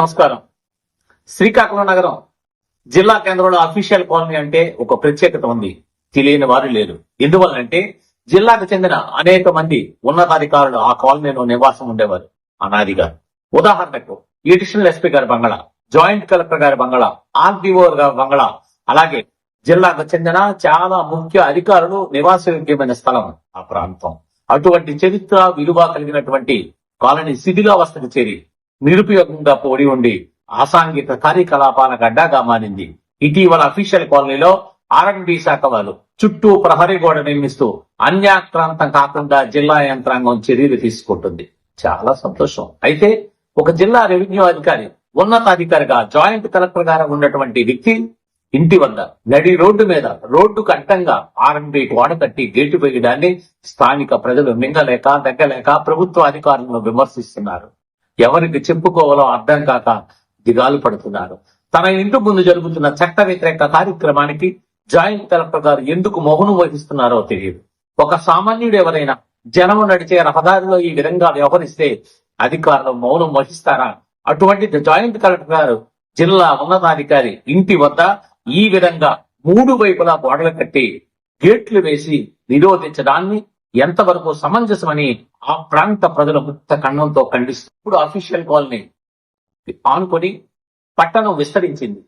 నమస్కారం. శ్రీకాకుళం నగరం జిల్లా కేంద్రంలో అఫీషియల్ కాలనీ అంటే ఒక ప్రత్యేకత ఉంది. తెలియని వారు లేరు. ఎందువల్లంటే జిల్లాకు చెందిన అనేక మంది ఉన్నతాధికారులు ఆ కాలనీలో నివాసం ఉండేవారు. అనాదిగా. ఉదాహరణకు ఎడిషనల్ ఎస్పీ గారి బంగళా జాయింట్ కలెక్టర్ గారి బంగళా ఆర్డీఓ గారి బంగళా అలాగే జిల్లాకు చెందిన చాలా ముఖ్య అధికారులు నివాసయోగ్యమైన స్థలం ఆ ప్రాంతం. అటువంటి చరిత్ర విలువ కలిగినటువంటి కాలనీ శిథిలావస్థకు చేరి నిరుపయోగంగా పోడి ఉండి అసాంఘిక కార్యకలాపాల గడ్డాగా మారింది. ఇటీవల అఫీషియల్ కాలనీలో ఆర్ఎండ్బి శాఖ వాళ్ళు చుట్టూ ప్రహరీ గోడ నిర్మిస్తూ అన్యాక్రాంతం కాకుండా జిల్లా యంత్రాంగం చర్యలు తీసుకుంటుంది. చాలా సంతోషం. అయితే ఒక జిల్లా రెవెన్యూ అధికారి ఉన్నతాధికారిగా జాయింట్ కలెక్టర్ గారు ఉన్నటువంటి వ్యక్తి ఇంటి వద్ద నడి రోడ్డు మీద రోడ్డుకు అడ్డంగా ఆర్ఎండ్బి గోడ కట్టి గేటు వేయడాన్ని స్థానిక ప్రజలు మింగలేక దగ్గలేక ప్రభుత్వ అధికారులను విమర్శిస్తున్నారు. ఎవరికి చెప్పుకోవాలో అర్థం కాక దిగాలు పడుతున్నారు. తన ఇంటి ముందు జరుగుతున్న చట్ట వ్యతిరేక కార్యక్రమానికి జాయింట్ కలెక్టర్ గారు ఎందుకు మౌనం వహిస్తున్నారో తెలియదు. ఒక సామాన్యుడు ఎవరైనా జనం నడిచే రహదారిలో ఈ విధంగా వ్యవహరిస్తే అధికారులు మౌనం వహిస్తారా? అటువంటి జాయింట్ కలెక్టర్ గారు జిల్లా ఉన్నతాధికారి ఇంటి వద్ద ఈ విధంగా మూడు వైపులా గోడలు కట్టి గేట్లు వేసి నిరోధించడాన్ని ఎంతవరకు సమంజసమని ఆ ప్రాంత ప్రజలు ముక్త ఖండంతో ఖండిస్తూ ఇప్పుడు అఫీషియల్ కాలనీ ఆనుకొని పట్టణం విస్తరించింది.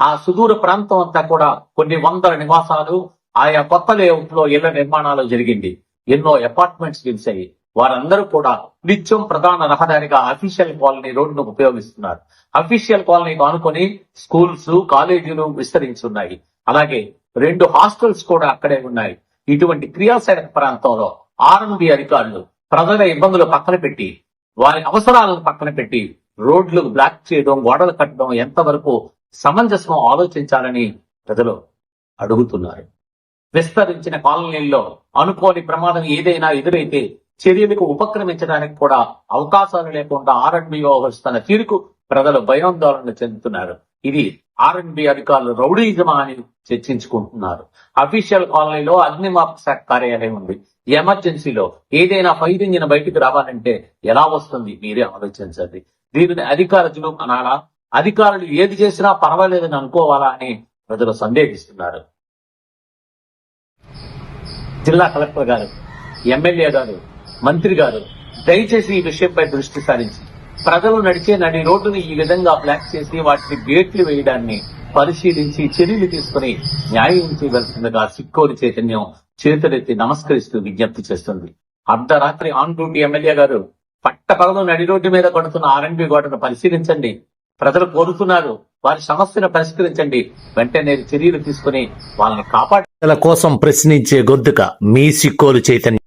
ఆ సుదూర ప్రాంతం అంతా కూడా కొన్ని వందల నివాసాలు ఆయా కొత్త లేఅవుట్లో ఇళ్ళ నిర్మాణాలు జరిగింది. ఎన్నో అపార్ట్మెంట్స్ గెలిచాయి వారందరూ కూడా నిత్యం ప్రధాన రహదారిగా అఫీషియల్ కాలనీ రోడ్డును ఉపయోగిస్తున్నారు. అఫీషియల్ కాలనీకి ఆనుకొని స్కూల్స్ కాలేజీలు విస్తరించున్నాయి. అలాగే రెండు హాస్టల్స్ కూడా అక్కడే ఉన్నాయి. ఇటువంటి క్రియాశీలక ప్రాంతంలో ఆర్ఎంబి అధికారులు ప్రజల ఇబ్బందులు పక్కన పెట్టి వారి అవసరాలను పక్కన పెట్టి రోడ్లు బ్లాక్ చేయడం గోడలు కట్టడం ఎంతవరకు సమంజసం ఆలోచించాలని ప్రజలు అడుగుతున్నారు. విస్తరించిన కాలనీల్లో అనుకోని ప్రమాదం ఏదైనా ఎదురైతే చర్యలకు ఉపక్రమించడానికి కూడా అవకాశాలు లేకుండా ఆర్ఎండ్బి వ్యవహరిస్తున్న తీరుకు ప్రజలు భయాందోళన చెందుతున్నారు. ఇది ఆర్ఎండ్బి అధికారులు రౌడీజమా అని చర్చించుకుంటున్నారు. అఫీషియల్ కాలనీలో అగ్నిమాపక శాఖ కార్యాలయం ఉంది. ఎమర్జెన్సీలో ఏదైనా ఫైర్ ఇంజిన్ బయటికి రావాలంటే ఎలా వస్తుంది? మీరే ఆలోచించండి. దీనిని అధికారులు అనాలా? అధికారులు ఏది చేసినా పర్వాలేదని అనుకోవాలా అని ప్రజలు సందేహిస్తున్నారు. జిల్లా కలెక్టర్ గారు ఎమ్మెల్యే గారు మంత్రి గారు దయచేసి ఈ విషయంపై దృష్టి సారించి ప్రజలు నడిచే నడి రోడ్డుని ఈ విధంగా బ్లాక్ చేసి వాటిని గేట్లు వేయడాన్ని పరిశీలించి చర్యలు తీసుకుని న్యాయం చేయవలసిందిగా సిక్కోరి చైతన్యం చేతులెత్తి నమస్కరిస్తూ విజ్ఞప్తి చేస్తుంది. అర్ధరాత్రి ఆన్ డ్యూటీ ఎమ్మెల్యే గారు పట్ట పగలు నడి రోడ్డు మీద కొడుతున్న ఆర్ఎండ్బి గోడను పరిశీలించండి. ప్రజలు కోరుతున్నారు వారి సమస్యను పరిష్కరించండి. వెంటనే చర్యలు తీసుకుని వాళ్ళని కాపాడ కోసం ప్రశ్నించే గొద్దుక మీ సిక్కోలు చైతన్యం.